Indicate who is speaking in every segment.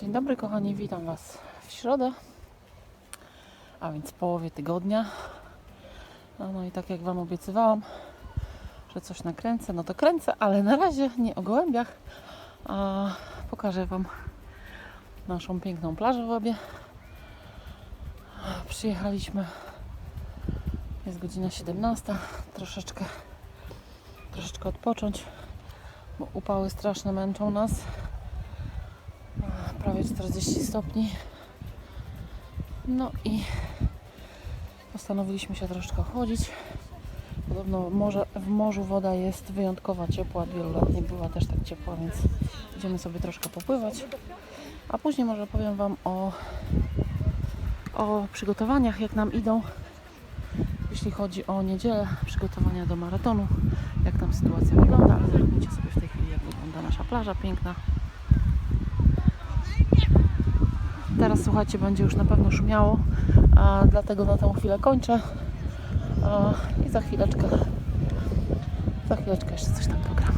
Speaker 1: Dzień dobry kochani, witam Was w środę, a więc w połowie tygodnia. No, no i tak jak Wam obiecywałam, że coś nakręcę, no to kręcę, ale na razie nie o gołębiach, a pokażę Wam naszą piękną plażę w Łabie. Przyjechaliśmy, jest godzina 17, troszeczkę, troszeczkę odpocząć, bo upały straszne męczą nas 40 stopni. No i postanowiliśmy się troszeczkę chodzić. Podobno morze, w morzu woda jest wyjątkowa ciepła, wielu lat nie była też tak ciepła, więc idziemy sobie troszkę popływać. A później może powiem Wam o, o przygotowaniach, jak nam idą. Jeśli chodzi o niedzielę, przygotowania do maratonu, jak tam sytuacja wygląda, ale zerknijcie sobie w tej chwili, jak wygląda nasza plaża piękna. Teraz słuchajcie, będzie już na pewno szumiało, a dlatego na tę chwilę kończę. A, I za chwileczkę, za chwileczkę jeszcze coś tam pogram.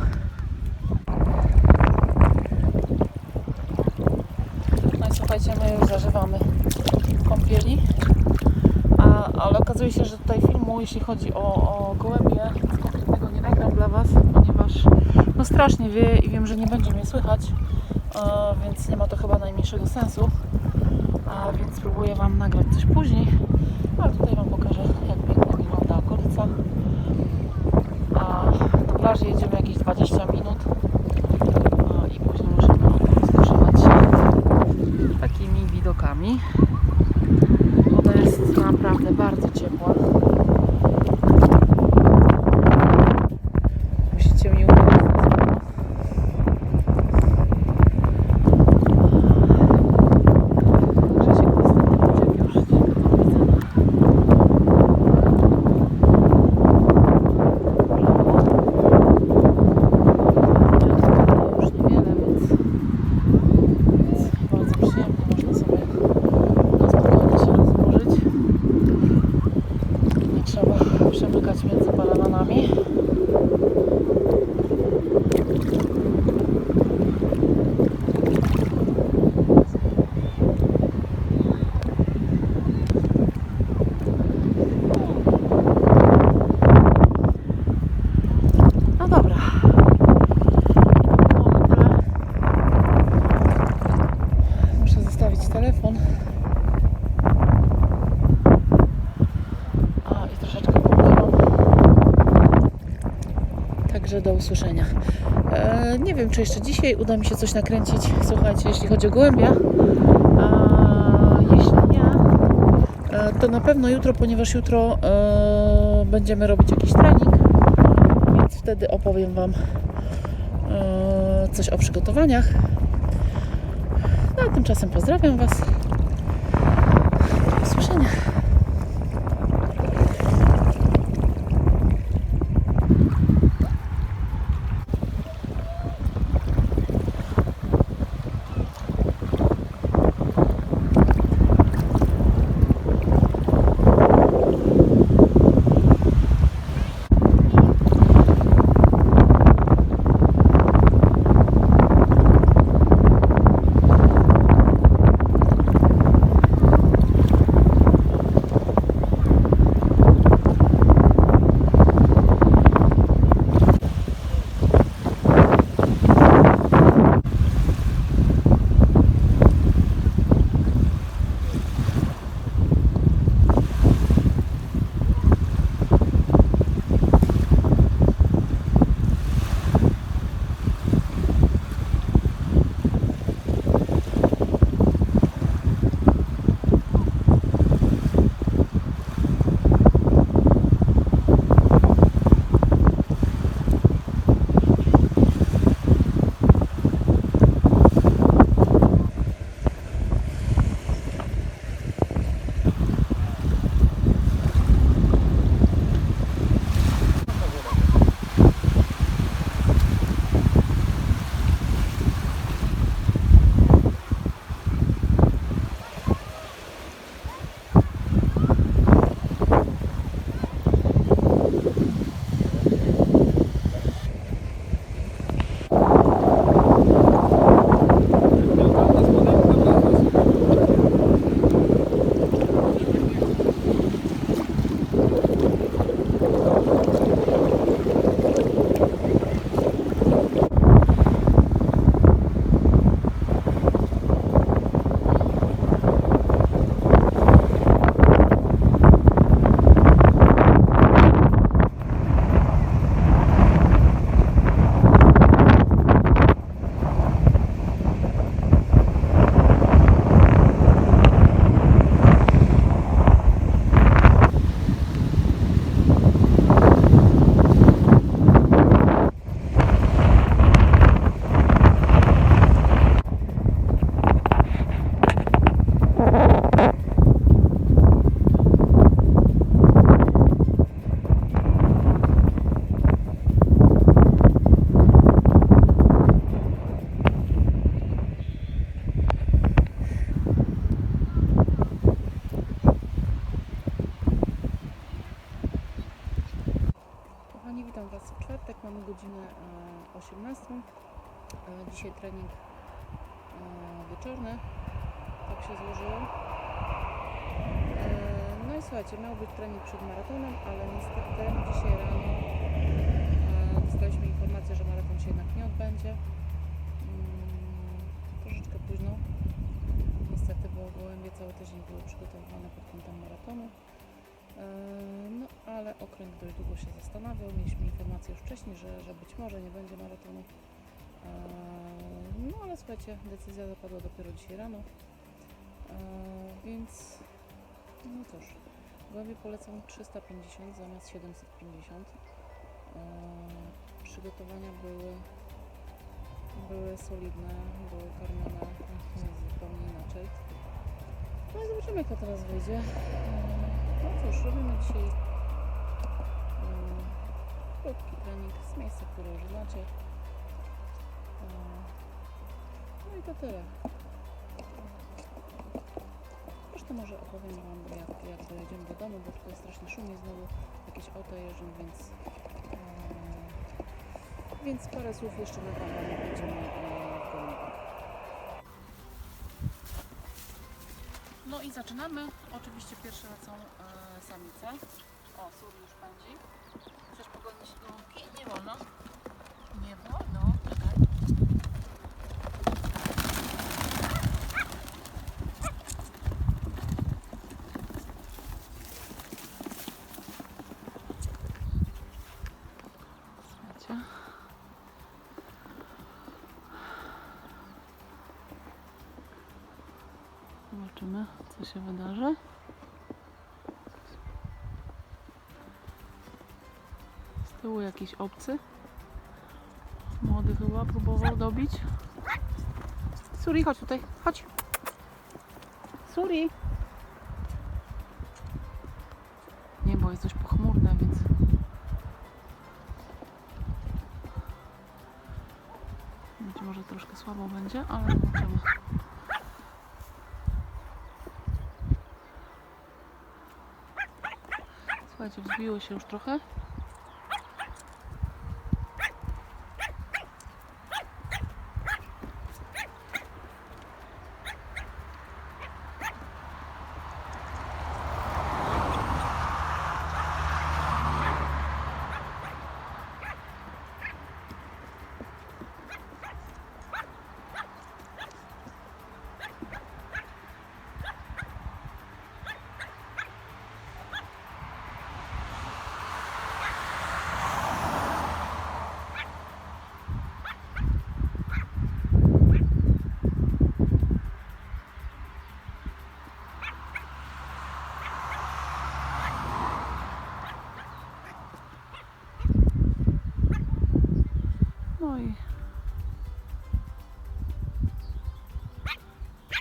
Speaker 1: No i słuchajcie, my już zażywamy kąpieli, a, ale okazuje się, że tutaj filmu, jeśli chodzi o, o gołębie, konkretnego nie nagram dla Was, ponieważ no strasznie wieje i wiem, że nie będzie mnie słychać, a, więc nie ma to chyba najmniejszego sensu. Więc spróbuję Wam nagrać coś później. Ale tutaj Wam pokażę, jak pięknie wygląda okolica. A do plaży jedziemy jakieś 20 minut. A, I później możemy rozkoszować się takimi widokami. Woda jest naprawdę bardzo ciepła. Musicie mi uwierzyć. Grzesiek niestety uciekł już, gdzieś go tam widzę. Już niewiele, więc, więc bardzo przyjemnie można sobie na spokojnie się rozłożyć. Nie trzeba przemykać między parawanami. No dobra. I to było na tyle. Muszę zostawić telefon. A i troszeczkę popływam. Także do usłyszenia. E, nie wiem, czy jeszcze dzisiaj uda mi się coś nakręcić. Słuchajcie, jeśli chodzi o gołębia. A jeśli nie, e, to na pewno jutro, ponieważ jutro e, będziemy robić jakiś trening więc wtedy opowiem Wam e, coś o przygotowaniach. No a tymczasem pozdrawiam Was. Do usłyszenia. Słuchajcie, miał być trening przed maratonem, ale niestety dzisiaj rano e, dostaliśmy informację, że maraton się jednak nie odbędzie. Mm, Troszeczkę późno. Niestety, bo gołębie cały tydzień były przygotowywane pod kątem maratonu. E, No ale okręg dość długo się zastanawiał. Mieliśmy informację już wcześniej, że, że być może nie będzie maratonu. E, No ale słuchajcie, decyzja zapadła dopiero dzisiaj rano. Więc no cóż, gołębie polecam 350 zamiast 750. E, Przygotowania były, były solidne, były karmione zupełnie inaczej. No i zobaczymy jak to teraz wyjdzie. E, No cóż, robimy dzisiaj e, krótki trening z miejsca, które już znacie. No i to tyle. Zresztą może opowiem Wam jak, jak dojedziemy do domu, bo tutaj strasznie szumie znowu, jakieś auta jeżdżą, więc e, więc parę słów jeszcze Wam, jak będziemy e. No i zaczynamy. Oczywiście pierwsze lecą e, samice. O, Suri już pędzi. Chcesz pogonić gołąbki? Nie wolno. Nie wolno. Czekaj. Słuchajcie. Zobaczymy, co się wydarzy. Z tyłu jakiś obcy. Młody chyba próbował dobić. Suri, chodź tutaj, chodź. Suri. Może troszkę słabo będzie, ale zobaczymy. Słuchajcie, wzbiły się już trochę. No i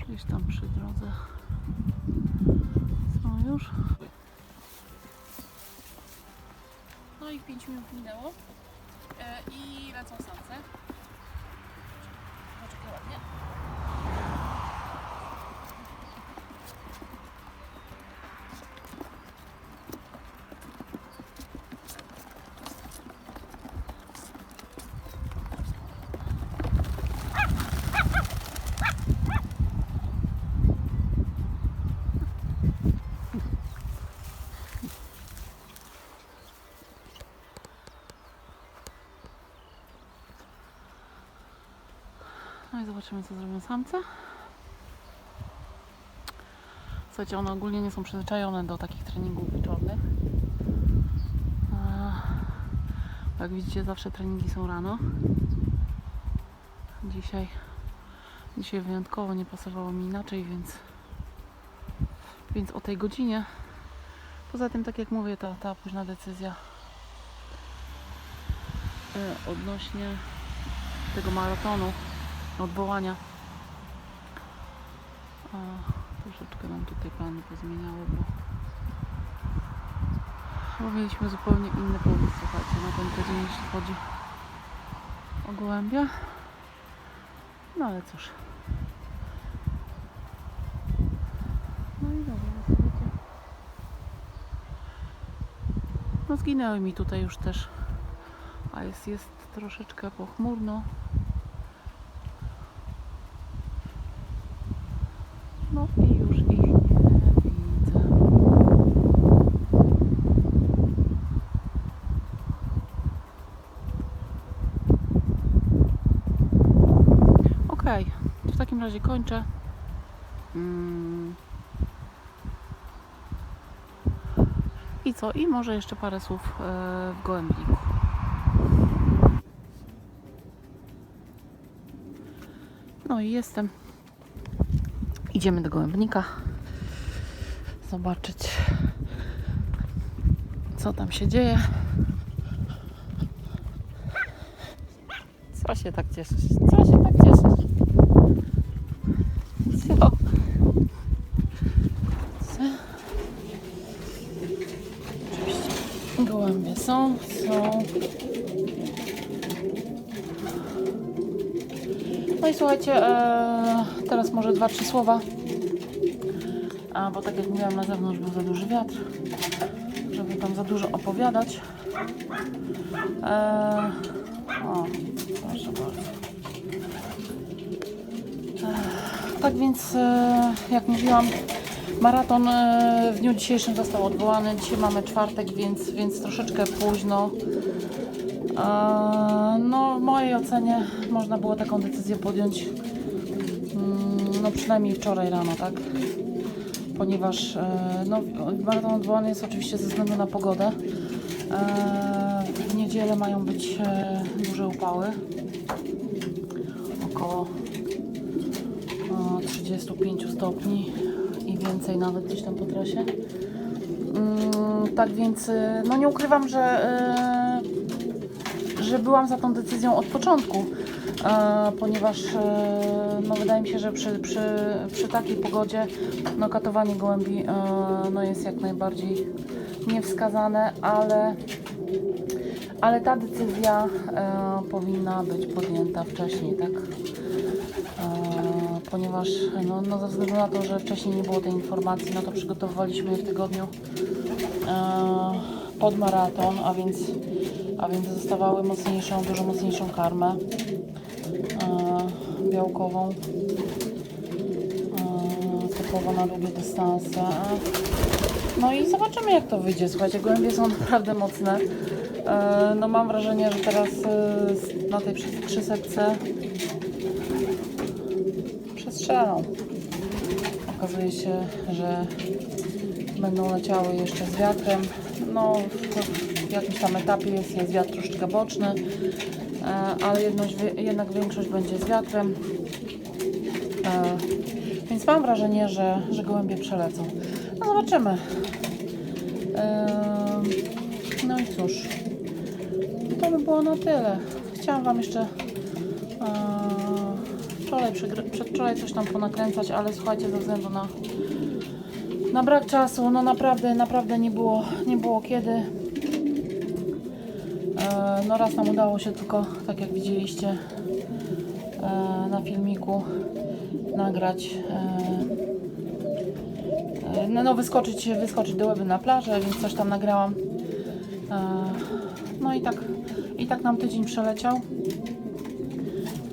Speaker 1: gdzieś tam przy drodze są już. No i 5 minut minęło e, i lecą samce. Poczekaj ładnie. Zobaczymy, co zrobią samce. Słuchajcie, one ogólnie nie są przyzwyczajone do takich treningów wieczornych. A, Jak widzicie, zawsze treningi są rano. Dzisiaj, dzisiaj wyjątkowo nie pasowało mi inaczej, więc, więc o tej godzinie. Poza tym, tak jak mówię, ta, ta późna decyzja e, odnośnie tego maratonu odwołania. A, troszeczkę nam tutaj plany pozmieniały, bo, bo mieliśmy zupełnie inny pomysł, słuchajcie, na ten tydzień, jeśli chodzi o gołębia. No ale cóż. No i dobra, słuchajcie. No zginęły mi tutaj już też. A jest, jest troszeczkę pochmurno. No i już ich nie widzę. Okej, w takim razie kończę. Mm. I co? I może jeszcze parę słów e, w gołębniku. No i jestem. Idziemy do gołębnika. Zobaczyć, co tam się dzieje. Co się tak cieszysz? Co się tak cieszysz? Co? Co? Oczywiście gołębie są, są. No i słuchajcie, e, teraz może dwa, trzy słowa. A, bo tak jak mówiłam, na zewnątrz był za duży wiatr, żeby tam za dużo opowiadać. E, o, proszę bardzo. E, tak więc, jak mówiłam, maraton e, w dniu dzisiejszym został odwołany. Dzisiaj mamy czwartek, więc, więc troszeczkę późno. E, No, w mojej ocenie można było taką decyzję podjąć mm, no przynajmniej wczoraj rano, tak? Ponieważ e, no, maraton odwołany jest oczywiście ze względu na pogodę. W niedzielę mają być duże upały. Około o, 35 stopni więcej nawet gdzieś tam po trasie. Mm, Tak więc, e, no nie ukrywam, że e, że byłam za tą decyzją od początku, ponieważ e, no, wydaje mi się, że przy, przy, przy takiej pogodzie no, katowanie gołębi no, jest jak najbardziej niewskazane, ale, ale ta decyzja powinna być podjęta wcześniej, tak? ponieważ no, no ze względu na to, że wcześniej nie było tej informacji, no to przygotowywaliśmy w tygodniu e, pod maraton, a więc, a więc dostawały mocniejszą, dużo mocniejszą karmę e, białkową e, typowo na długie dystanse. No i zobaczymy jak to wyjdzie. Słuchajcie, głębie są naprawdę mocne. E, no mam wrażenie, że teraz e, na tej 300 strzelą. Okazuje się, że będą leciały jeszcze z wiatrem. No, w jakimś tam etapie jest, jest wiatr troszeczkę boczny, e, ale jedność, jednak większość będzie z wiatrem. E, więc mam wrażenie, że, że gołębie przelecą. No zobaczymy. E, no i cóż, to by było na tyle. Chciałam Wam jeszcze wczoraj, przedwczoraj coś tam ponakręcać, ale słuchajcie, ze względu na, na brak czasu, no naprawdę, naprawdę nie było, nie było kiedy. E, No raz nam udało się tylko, tak jak widzieliście e, na filmiku, nagrać, e, no, no wyskoczyć, wyskoczyć do łeby na plażę, więc coś tam nagrałam. No i tak, i tak nam tydzień przeleciał.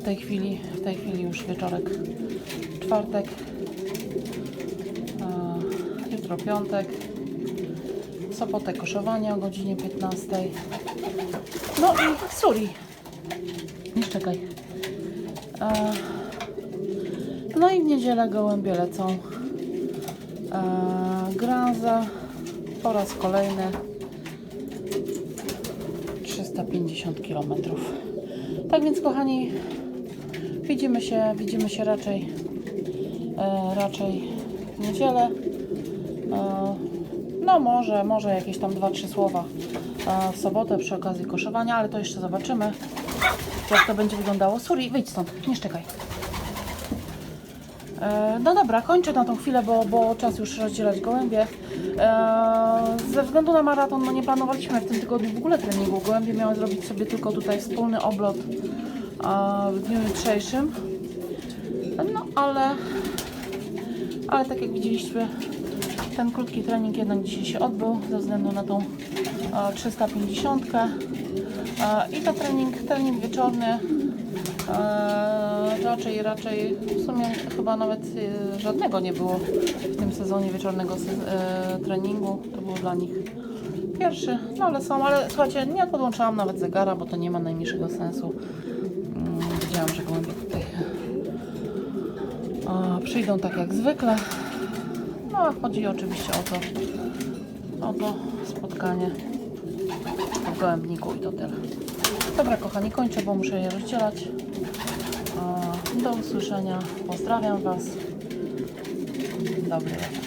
Speaker 1: W tej chwili, w tej chwili już wieczorek, czwartek, jutro piątek, sobotę koszowanie o godzinie 15. No i suri. Nie czekaj. No i w niedzielę gołębie lecą. Granza po raz kolejny 350 km. Tak więc kochani, widzimy się, widzimy się raczej e, raczej w niedzielę. E, no może, może jakieś tam 2-3 słowa e, w sobotę przy okazji koszowania, ale to jeszcze zobaczymy jak to będzie wyglądało. Suri, wyjdź stąd, nie szczekaj. E, No dobra, kończę na tą chwilę, bo, bo czas już rozdzielać gołębie. E, Ze względu na maraton, no nie planowaliśmy w tym tygodniu w ogóle treningu. Gołębie miały zrobić sobie tylko tutaj wspólny oblot w dniu jutrzejszym. No ale, ale tak jak widzieliśmy, ten krótki trening jednak dzisiaj się odbył ze względu na tą e, 350. E, I to trening, trening wieczorny. Raczej, raczej w sumie chyba nawet e, żadnego nie było w tym sezonie wieczornego e, treningu. To był dla nich pierwszy, no ale są, ale słuchajcie, nie podłączałam nawet zegara, bo to nie ma najmniejszego sensu. Mm, Wiedziałam, że gołębie tutaj a, przyjdą tak jak zwykle. No a chodzi oczywiście o to, o to spotkanie w gołębniku i to tyle. Dobra kochani, kończę, bo muszę je rozdzielać. Do usłyszenia. Pozdrawiam Was. Dobry.